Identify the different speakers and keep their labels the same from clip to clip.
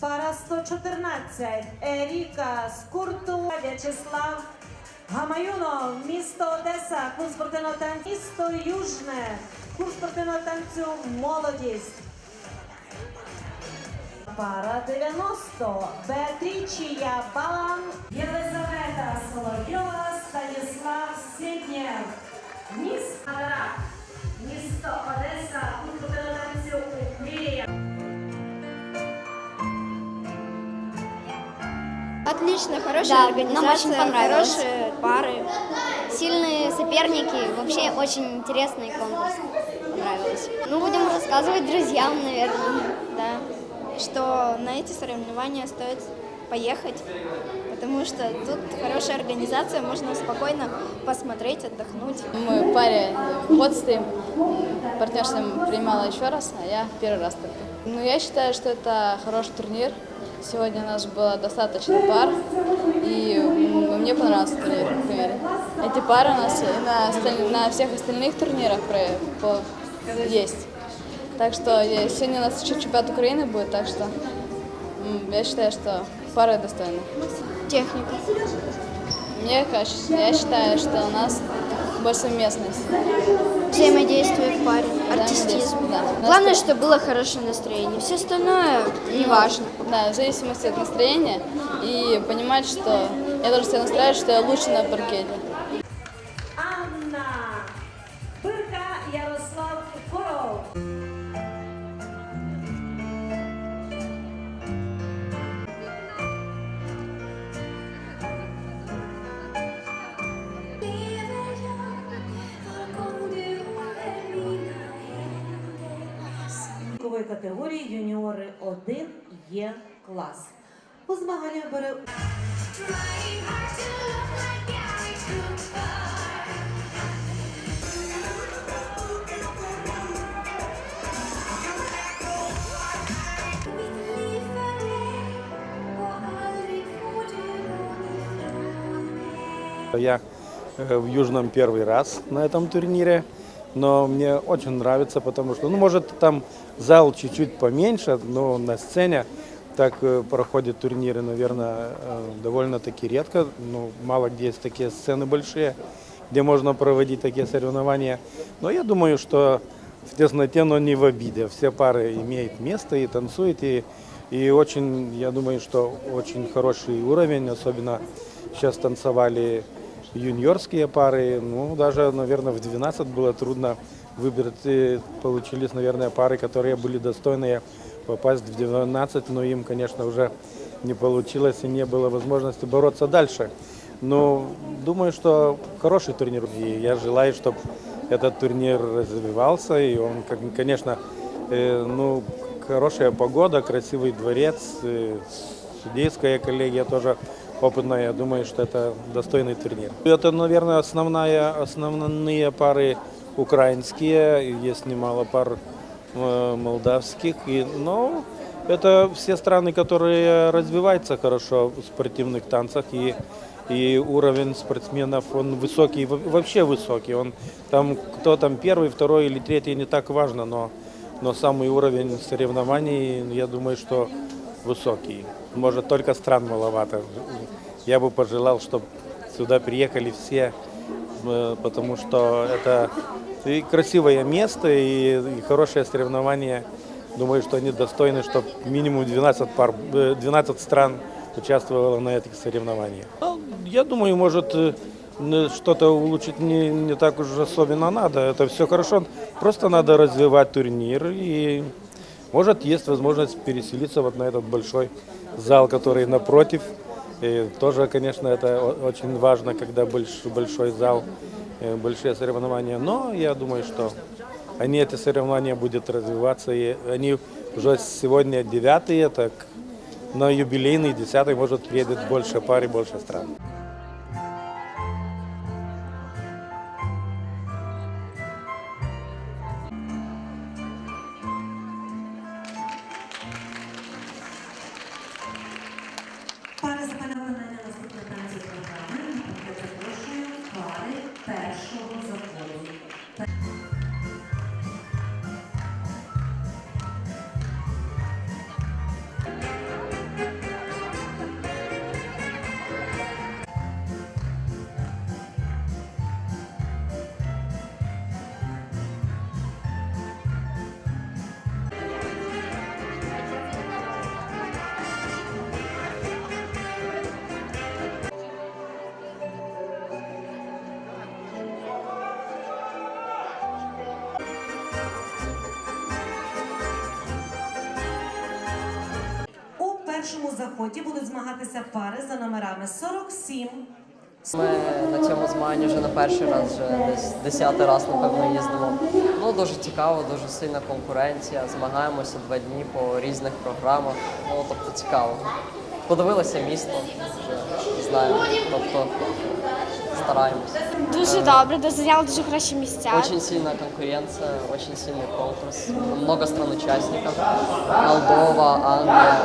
Speaker 1: Пара 114. Еріка Скурту, В'ячеслав Гамаюнов, місто Одеса, клуб спортивного танцю, місто Южне, клуб спортивного танцю Молодість. Пара 90. Беатрічія Балан, Єлизавета Соловйова, Станіслав Сіднєв. Гара, місто Одеса,
Speaker 2: Отлично, хорошая
Speaker 3: Да,
Speaker 2: организация,
Speaker 3: нам очень понравилось.
Speaker 2: хорошие пары.
Speaker 3: Сильные соперники. Вообще очень интересный конкурс. Понравилось. Ну, будем рассказывать друзьям, наверное.
Speaker 2: Да, что на эти соревнования стоит поехать, потому что тут хорошая организация, можно спокойно посмотреть, отдохнуть.
Speaker 4: Мы в паре год стоим. Партнерство принимала еще раз, а я первый раз только. Ну, я считаю, что это хороший турнир. Сегодня у нас было достаточно пар, и мне понравился турнир, мере. Эти пары у нас на, осталь- на всех остальных турнирах про- по- есть. Так что сегодня у нас еще чемпионат Украины будет, так что я считаю, что пары достойны.
Speaker 2: Техника.
Speaker 4: Мне кажется, я считаю, что у нас больше местность.
Speaker 2: Взаимодействие в паре, артистизм.
Speaker 4: Да.
Speaker 2: Главное, чтобы было хорошее настроение. Все остальное не важно.
Speaker 4: Да, в зависимости от настроения и понимать, что я должен себя настраивать, что я лучше на паркете.
Speaker 1: Вікової категорії юніори 1 є клас. У змаганнях бере
Speaker 5: Я э, в Южном первый раз на этом турнире, Но мне очень нравится, потому что, ну, может, там зал чуть-чуть поменьше, но на сцене так э, проходят турниры, наверное, э, довольно-таки редко. Ну, мало где есть такие сцены большие, где можно проводить такие соревнования. Но я думаю, что в тесноте, но не в обиде. Все пары имеют место и танцуют, и, и очень, я думаю, что очень хороший уровень, особенно сейчас танцевали юниорские пары, ну, даже, наверное, в 12 было трудно выбрать, и получились, наверное, пары, которые были достойные попасть в 12, но им, конечно, уже не получилось и не было возможности бороться дальше. Но думаю, что хороший турнир, и я желаю, чтобы этот турнир развивался, и он, конечно, э, ну, хорошая погода, красивый дворец, э, судейская коллегия тоже опытная. Я думаю, что это достойный турнир. Это, наверное, основная, основные пары украинские, есть немало пар э, молдавских. И, но это все страны, которые развиваются хорошо в спортивных танцах и и уровень спортсменов, он высокий, во- вообще высокий. Он там, кто там первый, второй или третий, не так важно, но, но самый уровень соревнований, я думаю, что высокий. Может, только стран маловато. Я бы пожелал, чтобы сюда приехали все, э, потому что это и красивое место, и, и хорошее соревнование. Думаю, что они достойны, чтобы минимум 12, пар, э, 12 стран участвовало на этих соревнованиях. Ну, Я думаю, может, э, что-то улучшить не, не так уж особенно надо. Это все хорошо. Просто надо развивать турнир. И, может, есть возможность переселиться вот на этот большой зал, который напротив. И тоже, конечно, это очень важно, когда больш- большой зал, э, большие соревнования. Но я думаю, что они, эти соревнования будут развиваться. И они уже сегодня девятые, так на юбилейный десятый, может, приедет больше пар и больше стран.
Speaker 1: Заході будуть змагатися пари за номерами 47,
Speaker 6: Ми на цьому змаганні вже на перший раз, вже десь десятий раз, напевно, їздимо. Ну, дуже цікаво, дуже сильна конкуренція. Змагаємося два дні по різних програмах. Ну, тобто цікаво. Подивилися місто, вже знаємо. Тобто стараємося.
Speaker 7: Дуже добре, де зайняли дуже хороші місця.
Speaker 6: Очень сильная конкуренция, очень сильный конкурс. Много стран-участников. Молдова, Англия,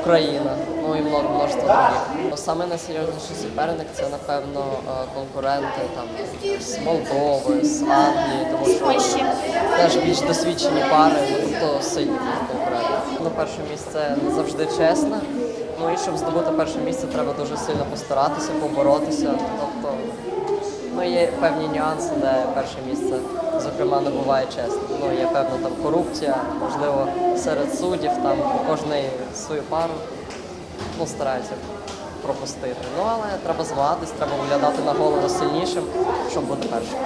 Speaker 6: Україна, ну і множество других. Саме найсерйозніший суперник це, напевно, е, конкуренти там, з Молдови, з Англії, тому що теж більш досвідчені пари, ну, то сильні конкуренти. Ну, перше місце не завжди чесно. Ну і щоб здобути перше місце, треба дуже сильно постаратися, поборотися. Тобто Ну, є певні нюанси, де перше місце, зокрема, не буває чесно. Ну, є певна там корупція, можливо, серед суддів, там кожний свою пару ну, старається пропустити. Ну, але треба змагатись, треба виглядати на голову сильнішим, щоб бути першим.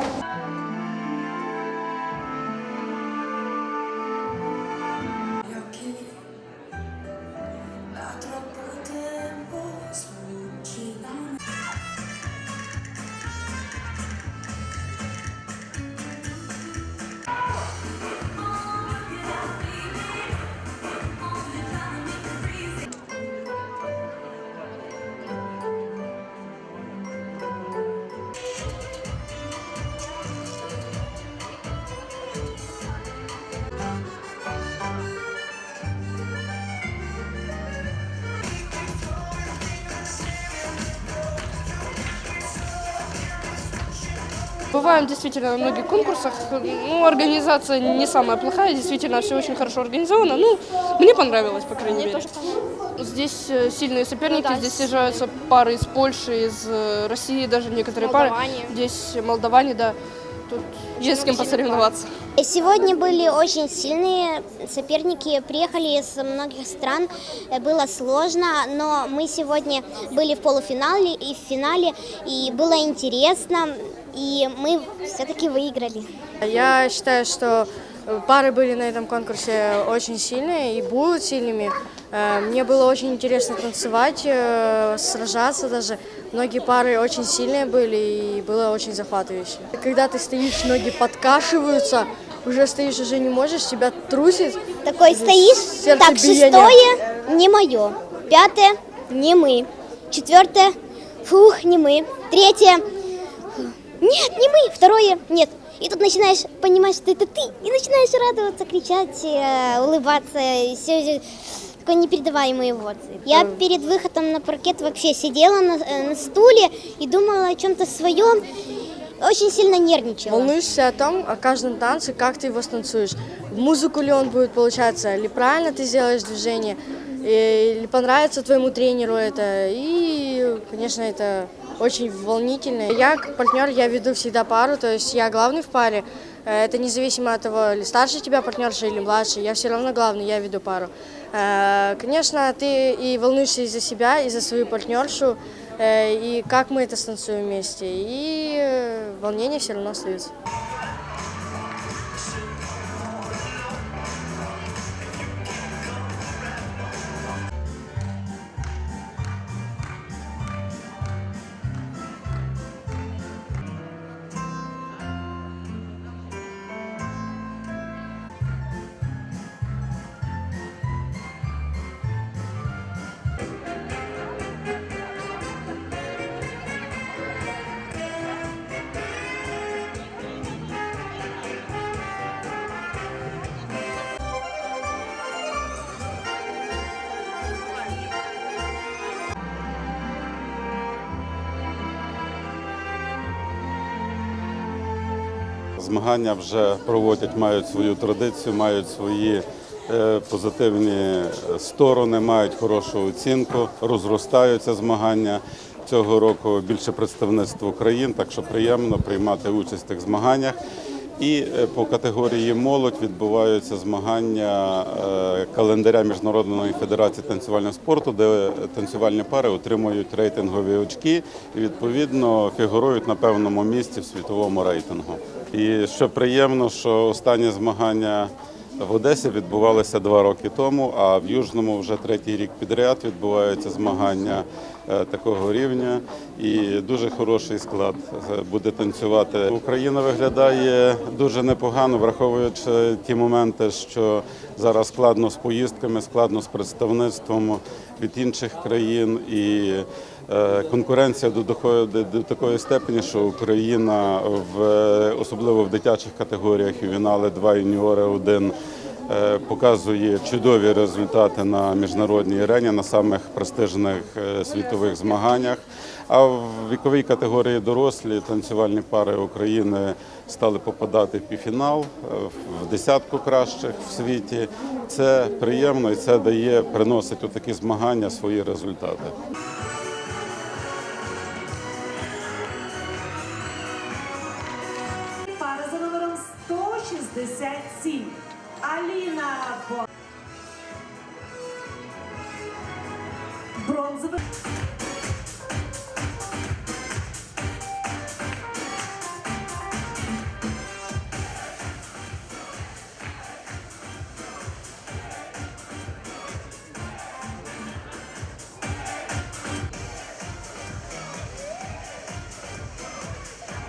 Speaker 8: Бываем действительно на многих конкурсах. Ну, организация не самая плохая, действительно все очень хорошо организовано. Ну, мне понравилось, по крайней мере. Здесь э, сильные соперники,
Speaker 7: Ну да,
Speaker 8: здесь съезжаются пары из Польши, из э, России, даже некоторые пары.
Speaker 7: Молдаване.
Speaker 8: Здесь молдаване, да. Тут есть с кем посоревноваться.
Speaker 3: Сегодня были очень сильные соперники, приехали из многих стран, Э, было сложно, но мы сегодня были в полуфинале и в финале, и было интересно, и мы все-таки выиграли.
Speaker 9: Я считаю, что пары были на этом конкурсе очень сильные и будут сильными. Э, Мне было очень интересно танцевать, э, сражаться даже. Многие пары очень сильные были и было очень захватывающе. Когда ты стоишь, ноги подкашиваются, уже стоишь, уже не можешь, тебя трусит.
Speaker 3: Такой стоишь, так,
Speaker 9: Сердцебиение.
Speaker 3: шестое не мое, пятое не мы, четвертое, фух, не мы, третье, нет, не мы, второе, нет. И тут начинаешь понимать, что это ты, и начинаешь радоваться, кричать, э, улыбаться, и все такой непередаваемые эмоции. Я перед выходом на паркет вообще сидела на, э, на стуле и думала о чем-то своем, очень сильно нервничала.
Speaker 9: Волнуешься о том, о каждом танце, как ты его станцуешь. В музыку ли он будет получаться, ли правильно ты сделаешь движение, или понравится твоему тренеру это. И, конечно, это очень волнительно. Я как партнер, я веду всегда пару, то есть я главный в паре. Э, Это независимо от того, ли старше тебя партнерша или младше, я все равно главный, я веду пару. Э, Конечно, ты и волнуешься и за себя, и за свою партнершу, э, и как мы это станцуем вместе. И волнение все равно остается.
Speaker 10: Змагання вже проводять, мають свою традицію, мають свої е, позитивні сторони, мають хорошу оцінку, розростаються змагання. Цього року більше представництво країн, так що приємно приймати участь в тих змаганнях. І е, по категорії молодь відбуваються змагання е, календаря Міжнародної федерації танцювального спорту, де танцювальні пари отримують рейтингові очки і відповідно фігурують на певному місці в світовому рейтингу. І що приємно, що останні змагання В Одесі відбувалися два роки тому, а в Южному вже третій рік підряд відбуваються змагання е, такого рівня. І дуже хороший склад е, буде танцювати. Україна виглядає дуже непогано, враховуючи ті моменти, що зараз складно з поїздками, складно з представництвом від інших країн. І конкуренція доходить до такої степені, що Україна в особливо в дитячих категоріях ювінали 2, юніори 1 е, показує чудові результати на міжнародній арені, на самих престижних е, світових змаганнях. А в віковій категорії дорослі танцювальні пари України стали попадати в півфінал е, в десятку кращих в світі. Це приємно і це дає, приносить у такі змагання свої результати.
Speaker 1: 167. Аліна Бо... Бронзовий.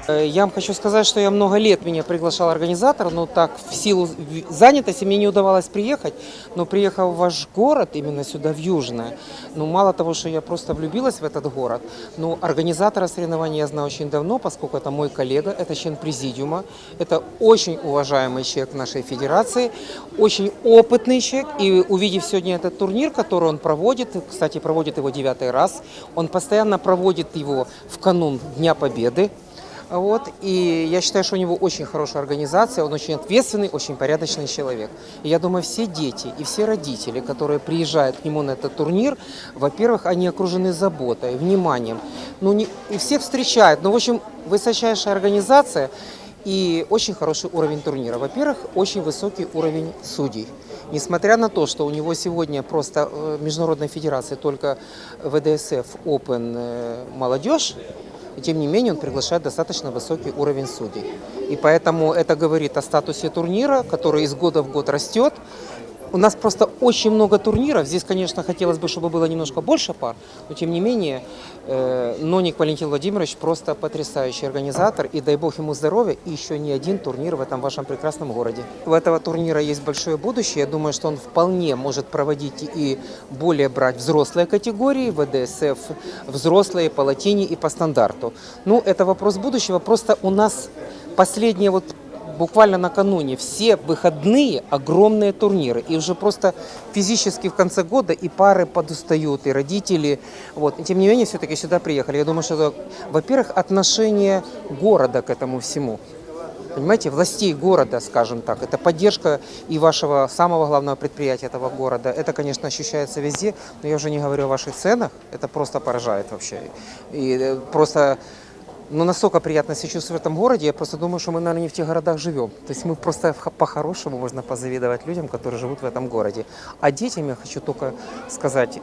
Speaker 11: Я вам хочу сказать, что я много лет меня приглашал организатор, но так в силу занятости мне не удавалось приехать. Но приехав в ваш город, именно сюда, в Южное, ну мало того, что я просто влюбилась в этот город, но организатора соревнований я знаю очень давно, поскольку это мой коллега, это член президиума, это очень уважаемый человек нашей федерации, очень опытный человек. И увидев сегодня этот турнир, который он проводит, кстати, проводит его девятый раз, он постоянно проводит его в канун Дня Победы. Вот, и я считаю, что у него очень хорошая организация, он очень ответственный, очень порядочный человек. И я думаю, все дети и все родители, которые приезжают к нему на этот турнир, во-первых, они окружены заботой, вниманием. Ну, не, и всех встречают. Ну, в общем, высочайшая организация и очень хороший уровень турнира. Во-первых, очень высокий уровень судей. Несмотря на то, что у него сегодня просто э, Международной Федерации только ВДСФ Open э, молодежь, и тем не менее он приглашает достаточно высокий уровень судей. И поэтому это говорит о статусе турнира, который из года в год растет. У нас просто очень много турниров. Здесь, конечно, хотелось бы, чтобы было немножко больше пар, но тем не менее э, Ноник Валентин Владимирович просто потрясающий организатор, и дай бог ему здоровья, и еще не один турнир в этом вашем прекрасном городе. У этого турнира есть большое будущее. Я думаю, что он вполне может проводить и более брать взрослые категории, ВДСФ, взрослые по латине и по стандарту. Ну, это вопрос будущего. Просто у нас последние вот буквально накануне все выходные огромные турниры. И уже просто физически в конце года и пары подустают, и родители. Вот. И тем не менее, все-таки сюда приехали. Я думаю, что во-первых, отношение города к этому всему. Понимаете, властей города, скажем так, это поддержка и вашего самого главного предприятия этого города. Это, конечно, ощущается везде, но я уже не говорю о ваших ценах, это просто поражает вообще. И э, просто ну, настолько приятно себя чувствовать в этом городе, я просто думаю, что мы, наверное, не в тех городах живем. То есть мы просто по-хорошему можно позавидовать людям, которые живут в этом городе. А детям я хочу только сказать,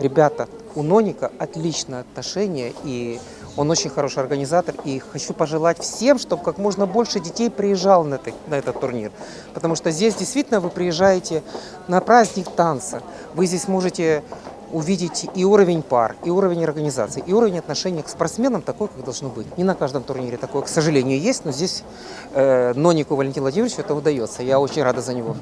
Speaker 11: ребята, у Ноника отличное отношение, и он очень хороший организатор, и хочу пожелать всем, чтобы как можно больше детей приезжало на, это- на этот турнир. Потому что здесь действительно вы приезжаете на праздник танца, вы здесь можете увидеть и уровень пар, и уровень организации, и уровень отношения к спортсменам такой, как должно быть. Не на каждом турнире такое, к сожалению, есть, но здесь э, Нонику Валентину Владимировичу это удается. Я очень рада за него.